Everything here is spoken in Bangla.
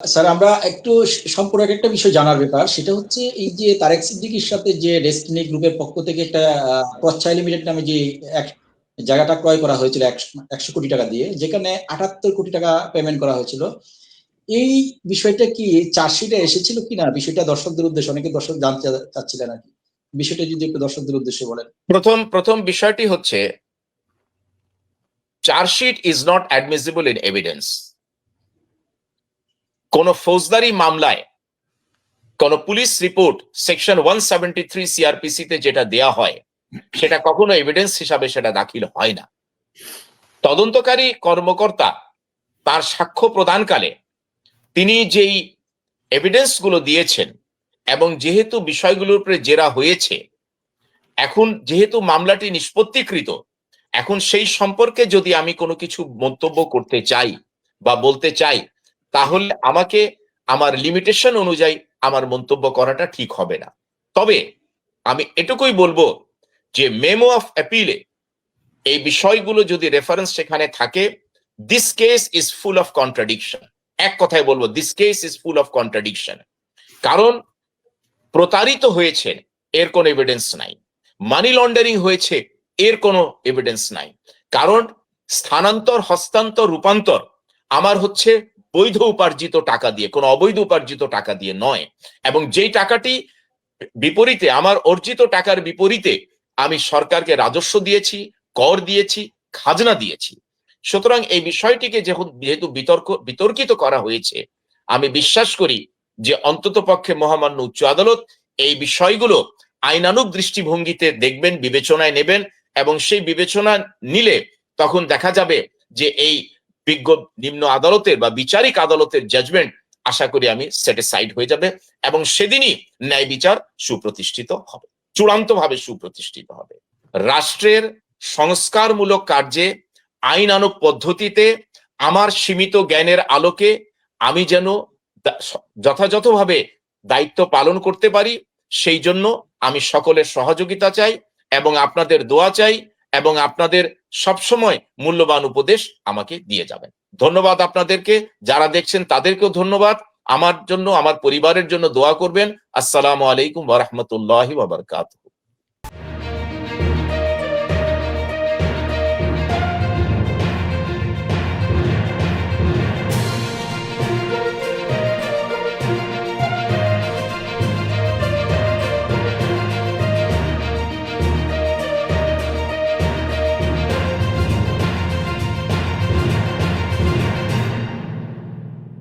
স্যার, আমরা একটু সম্পর্কে একটা বিষয় জানার ব্যাপার। সেটা হচ্ছে এই যে তারেক সিদ্দিকির সাথে যে ডেস্টিনি গ্রুপের পক্ষ থেকে একটা প্রচ্ছায় লিমিটেড নামে যে এক জায়গাটা ক্রয় করা হয়েছিল একশো কোটি টাকা দিয়ে, যেখানে আটাত্তর কোটি টাকা পেমেন্ট করা হয়েছিল। এই বিষয়টা কি চার্জশিটে এসেছিল কিনা? বিষয়টা দর্শকদের উদ্দেশ্যে, অনেকে দর্শক জানতে চাচ্ছিলেন আর কি। বিষয়টা যদি একটু দর্শকদের উদ্দেশ্যে বলেন। প্রথম প্রথম বিষয়টি হচ্ছে, chargesheet is not admissible in evidence কোন ফৌজদারি মামলায় কোন police report section one seventy three CrPC তে যেটা দেয়া হয়, সেটা কখনো এভিডেন্স হিসাবে সেটা দাখিল হয় না। তদন্তকারী কর্মকর্তা তার সাক্ষ্য প্রদানকালে তিনি যেই এভিডেন্সগুলো দিয়েছেন এবং যেহেতু বিষয়গুলোর উপরে জেরা হয়েছে, এখন যেহেতু মামলাটি নিষ্পত্তিকৃত, এখন সেই সম্পর্কে যদি আমি কোনো কিছু মন্তব্য করতে চাই বা বলতে চাই তাহলে আমাকে আমার লিমিটেশন অনুযায়ী আমার মন্তব্য করাটা ঠিক হবে না। তবে আমি এটুকুই বলব যে মেমো অফ অ্যাপিলে এই বিষয়গুলো যদি রেফারেন্স সেখানে থাকে this case is full of contradiction এক কথায় বলব this case is full of contradiction কারণ প্রতারিত হয়েছে, এর কোনো এভিডেন্স নাই। মানি লন্ডারিং হয়েছে, এর কোনো এভিডেন্স নাই। কারণ স্থানান্তর, হস্তান্তর, রূপান্তর আমার হচ্ছে বৈধ উপার্জিত টাকা দিয়ে, কোনো অবৈধ উপার্জিত টাকা দিয়ে নয়। এবং যেই টাকাটি বিপরীতে, আমার অর্জিত টাকার বিপরীতে আমি সরকারকে রাজস্ব দিয়েছি, কর দিয়েছি, খাজনা দিয়েছি। সুতরাং এই বিষয়টিকে যেহেতু বিতর্ক, বিতর্কিত করা হয়েছে, আমি বিশ্বাস করি যে অন্তত পক্ষে মহামান্য উচ্চ আদালত এই বিষয়গুলো আইনানুক দৃষ্টিভঙ্গিতে দেখবেন, বিবেচনায় নেবেন এবং সেই বিবেচনা নিলে তখন দেখা যাবে যে এই বিজ্ঞ নিম্ন আদালতের বা বিচারিক আদালতের জাজমেন্ট আশা করি আমি স্যাটিসফাইড হয়ে যাবে এবং সেদিনই ন্যায় বিচার সুপ্রতিষ্ঠিত হবে, চূড়ান্তভাবে সুপ্রতিষ্ঠিত হবে। রাষ্ট্রের সংস্কারমূলক কার্যে আইনানুক পদ্ধতিতে, আমার সীমিত জ্ঞানের আলোকে আমি যেন যথাযথভাবে দায়িত্ব পালন করতে পারি, সেই জন্য আমি সকলের সহযোগিতা চাই এবং আপনাদের দোয়া চাই এবং আপনাদের সবসময় মূল্যবান উপদেশ আমাকে দিয়ে যাবেন। ধন্যবাদ আপনাদেরকে, যারা দেখছেন তাদেরকেও ধন্যবাদ। আমার জন্য, আমার পরিবারের জন্য দোয়া করবেন। আসসালামু আলাইকুম ওরহমতুল্লাহ বারাকাতুহু।